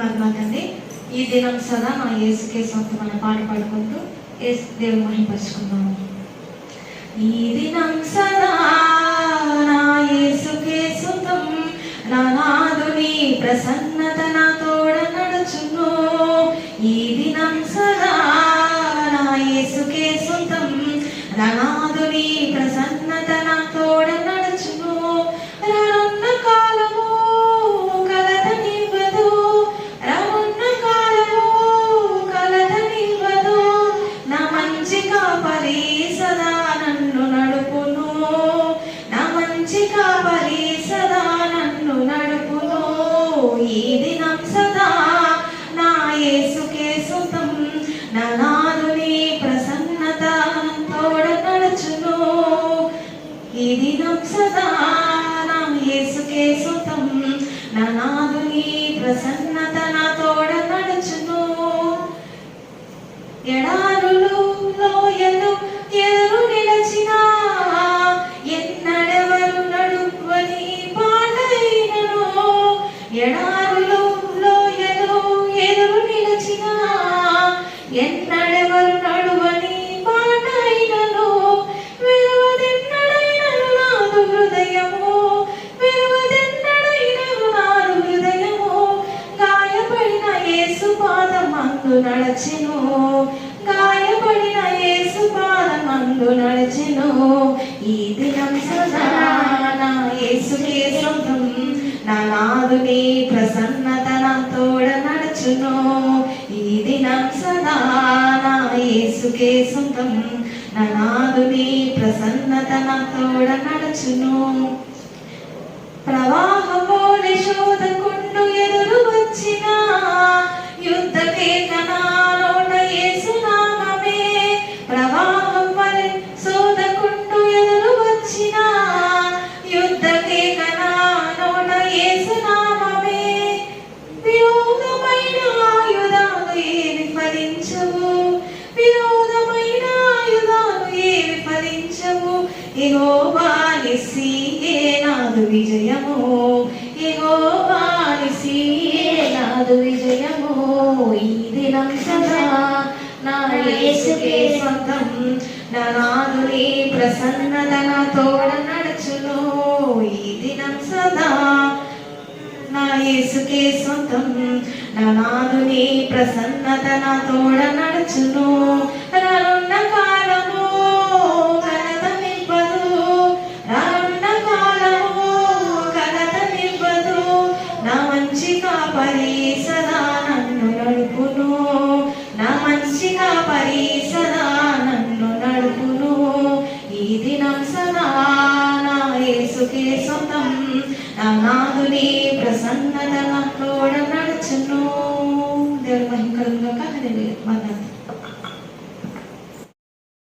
పరమాతండి ఈ దినం సదా నా యేసుకే సొంతమైన పాట పాడుకుంటూ యేసు దేవుని మహిమపరుచుకుందాము ఈ దినం సదా నా యేసుకే సొంతం నా నాదుని ప్రసన్నత నా తోడ నడుచును. ఈ దినం సదా నా యేసుకే సొంతం నా ఈ దినం సదా నా యేసుకే సుతం. నా నాదుని ప్రసన్నత తోడ నడుచును. ఈ దినం సదా నా యేసుకే సుతం. నా నాదుని ప్రసన్నత నా తోడ నడుచును. ఎడా పాదమందు నడచెను. గాయపడిన యేసు పాదమందు నడచెను. ఈ దినం సదా యేసుకే సొంతం. నా నాదుని ప్రసన్నత నా తోడ నడచును. ఈ దినం సదా యేసుకే సొంతం. నా నాదుని ప్రసన్నత నా తోడ నడచును. ప్రవాహమోని శోధకుండు ఎదురు ఏవి ఫలించవు ఇగోవానిసి నాదు విజయము. ఇగోవానిసి నాదు విజయము. ఈ దినం సదా నా యేసుకే సొంతం నా నాదుని ప్రసన్నత నా తోడ నడుచును. ఈ దినం సదా నా యేసుకే సొంతం నా నాదుని ప్రసన్నత నా తోడ నడుచును. మంచి సదా నన్ను నడుపును. ఈ దినం సదా నా యేసుకే సొంతం. నా నాదుని ప్రసన్నత నా తోడ నడుచును. దేవుడు మహిమ కలుగుగాక హల్లెలూయా వందనాలు